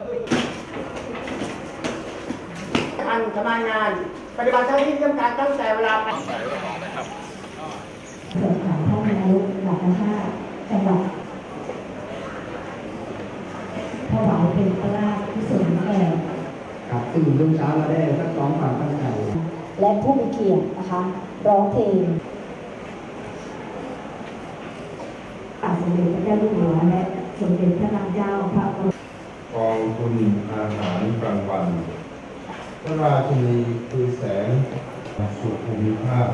ทันสมานงาน ปฏิบัติหน้าที่เยี่ยมการตั้งแต่เวลาเสริมสารท่านนายกหลักชาติจังหวัดถวายเป็นพระราชกุศลแก่ครับซึ่งช่วงเช้าเราได้ซักซ้อมความตั้งใจและผู้มีเกียรตินะคะ ร้องเพลงอาสมเด็จพระเจ้าอยู่หัวและสมเด็จพระนางเจ้าพระบร คุณอาหารกลางวัน พระราชินีคือแสงสุภูมิภาค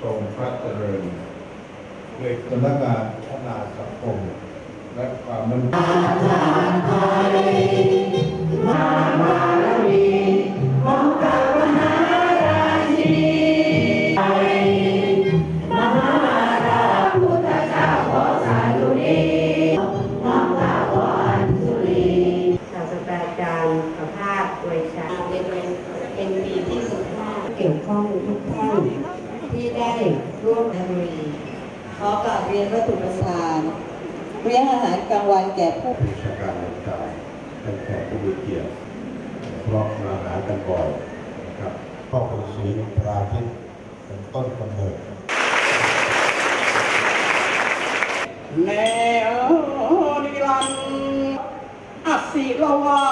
ทรงพระเจริญด้วยสำนักงานพัฒนาสังคมและความมั่นคง วยชาเป็นเป็นปีที่สิบห้าเกี่ยวข้องทุกท่านที่ได้ร่วมดำเนินขอกราบเรียนวัตถุประสานเลี้ยงอาหารกลางวันแก่ผู้วิชาการต่างๆตั้งแต่ผู้มีเกียรติเพราะมาหากันบ่อยนะครับพ่อคุณศรีพราทิตย์เป็นต้นกำเนิดแนวนิรันดร์อศิลวา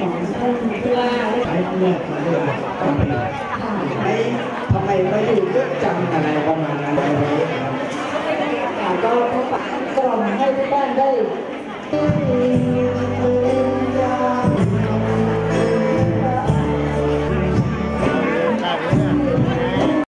ของท่านผู้ว่าใช้เลือกมาเลือกต้องผิดไอ้ทำไมมาอยู่เยอะจังอะไรประมาณนั้นอะไรอย่างเงี้ยครับค่ะก็พบปะกล่อมให้ทุกท่านได้